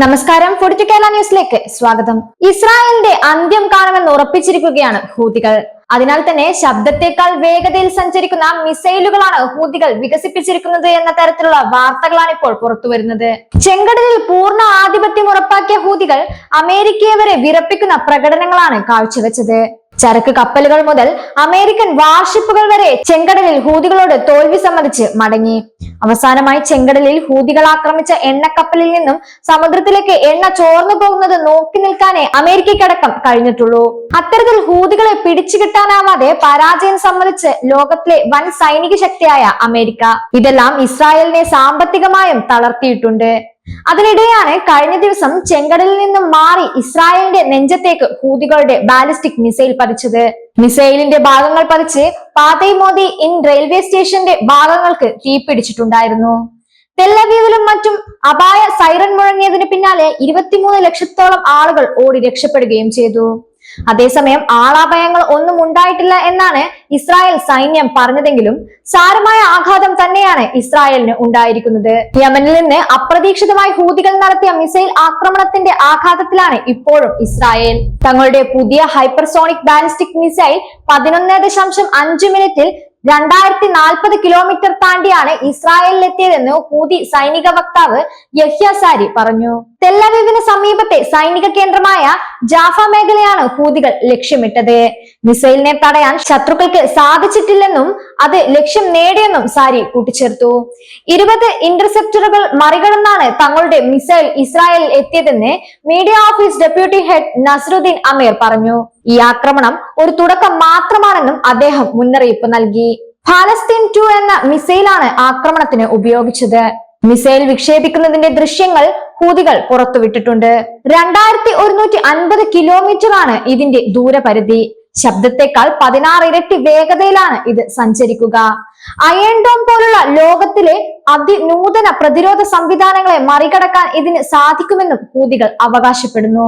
നമസ്കാരം. ഫുഡ് കേരള ന്യൂസിലേക്ക് സ്വാഗതം. ഇസ്രായേലിന്റെ അന്ത്യം കാണുമെന്ന് ഉറപ്പിച്ചിരിക്കുകയാണ് ഹൂതികൾ. അതിനാൽ തന്നെ ശബ്ദത്തെക്കാൾ വേഗതയിൽ സഞ്ചരിക്കുന്ന മിസൈലുകളാണ് ഹൂതികൾ വികസിപ്പിച്ചിരിക്കുന്നത് എന്ന തരത്തിലുള്ള വാർത്തകളാണ് ഇപ്പോൾ പുറത്തുവരുന്നത്. ചെങ്കടലിൽ പൂർണ ആധിപത്യം ഉറപ്പാക്കിയ ഹൂതികൾ അമേരിക്കയെ വരെ വിറപ്പിക്കുന്ന പ്രകടനങ്ങളാണ് കാഴ്ചവെച്ചത്. ചരക്ക് കപ്പലുകൾ മുതൽ അമേരിക്കൻ വാർഷിപ്പുകൾ വരെ ചെങ്കടലിൽ ഹൂതികളോട് തോൽവി സമ്മതിച്ച് മടങ്ങി. അവസാനമായി ചെങ്കടലിൽ ഹൂതികൾ ആക്രമിച്ച എണ്ണക്കപ്പലിൽ നിന്നും സമുദ്രത്തിലേക്ക് എണ്ണ ചോർന്നു പോകുന്നത് നോക്കി നിൽക്കാനേ അമേരിക്കയ്ക്കടക്കം കഴിഞ്ഞിട്ടുള്ളൂ. അത്തരത്തിൽ ഹൂതികളെ പിടിച്ചു കിട്ടാനാവാതെ പരാജയം സമ്മതിച്ച് ലോകത്തിലെ വൻ സൈനിക ശക്തിയായ അമേരിക്ക. ഇതെല്ലാം ഇസ്രായേലിനെ സാമ്പത്തികമായും തളർത്തിയിട്ടുണ്ട്. അതിനിടെയാണ് കഴിഞ്ഞ ദിവസം ചെങ്കടലിൽ നിന്നും മാറി ഇസ്രായേലിന്റെ നെഞ്ചത്തേക്ക് ഹൂതികളുടെ ബാലിസ്റ്റിക് മിസൈൽ പതിച്ചത്. മിസൈലിന്റെ ഭാഗങ്ങൾ പതിച്ച് പാതൈ മോദി ഇൻ റെയിൽവേ സ്റ്റേഷന്റെ ഭാഗങ്ങൾക്ക് തീപിടിച്ചിട്ടുണ്ടായിരുന്നു. തെല്ലവീവിലും മറ്റും അപായ സൈറൺ മുഴങ്ങിയതിന് പിന്നാലെ ഇരുപത്തിമൂന്ന് ലക്ഷത്തോളം ആളുകൾ ഓടി രക്ഷപ്പെടുകയും ചെയ്തു. അതേസമയം ആളാഭയങ്ങൾ ഒന്നും ഉണ്ടായിട്ടില്ല എന്നാണ് ഇസ്രായേൽ സൈന്യം പറഞ്ഞതെങ്കിലും സാരമായ ആഘാതം തന്നെയാണ് ഇസ്രായേലിന് ഉണ്ടായിരിക്കുന്നത്. യമനിൽ നിന്ന് അപ്രതീക്ഷിതമായി ഹൂതികൾ നടത്തിയ മിസൈൽ ആക്രമണത്തിന്റെ ആഘാതത്തിലാണ് ഇപ്പോഴും ഇസ്രായേൽ. തങ്ങളുടെ പുതിയ ഹൈപ്പർസോണിക് ബാലിസ്റ്റിക് മിസൈൽ പതിനൊന്ന് ദശാംശം അഞ്ച് മിനിറ്റിൽ രണ്ടായിരത്തി നാൽപ്പത് കിലോമീറ്റർ താണ്ടിയാണ് ഇസ്രായേലിലെത്തിയതെന്ന് ഹൂതി സൈനിക വക്താവ് യഹ്യ സാരി പറഞ്ഞു തെല്ലവീവിന് സമീപത്തെ സൈനിക കേന്ദ്രമായ ജാഫ മേഖലയാണ് ഹൂതികൾ ലക്ഷ്യമിട്ടത്. മിസൈലിനെ തടയാൻ ശത്രുക്കൾക്ക് സാധിച്ചിട്ടില്ലെന്നും അത് ലക്ഷ്യം നേടിയെന്നും സാരി കൂട്ടിച്ചേർത്തു. ഇരുപത് ഇന്റർസെപ്റ്ററുകൾ മറികടന്നാണ് തങ്ങളുടെ മിസൈൽ ഇസ്രായേലിൽ എത്തിയതെന്ന് media office deputy head Nasruddin Amir പറഞ്ഞു. ഈ ആക്രമണം ഒരു തുടക്കം മാത്രമാണെന്നും അദ്ദേഹം മുന്നറിയിപ്പ് നൽകി. ഫാലസ്തീൻ ടു എന്ന മിസൈലാണ് ആക്രമണത്തിന് ഉപയോഗിച്ചത്. മിസൈൽ വിക്ഷേപിക്കുന്നതിന്റെ ദൃശ്യങ്ങൾ ഹൂതികൾ പുറത്തുവിട്ടിട്ടുണ്ട്. രണ്ടായിരത്തി ഒരുന്നൂറ്റി അൻപത് കിലോമീറ്റർ ആണ് ഇതിന്റെ ദൂരപരിധി. ശബ്ദത്തെക്കാൾ പതിനാറ് ഇരട്ടി വേഗതയിലാണ് ഇത് സഞ്ചരിക്കുക. അയൺ ഡോം പോലുള്ള ലോകത്തിലെ അതിനൂതന പ്രതിരോധ സംവിധാനങ്ങളെ മറികടക്കാൻ ഇതിന് സാധിക്കുമെന്നും ഹൂതികൾ അവകാശപ്പെടുന്നു.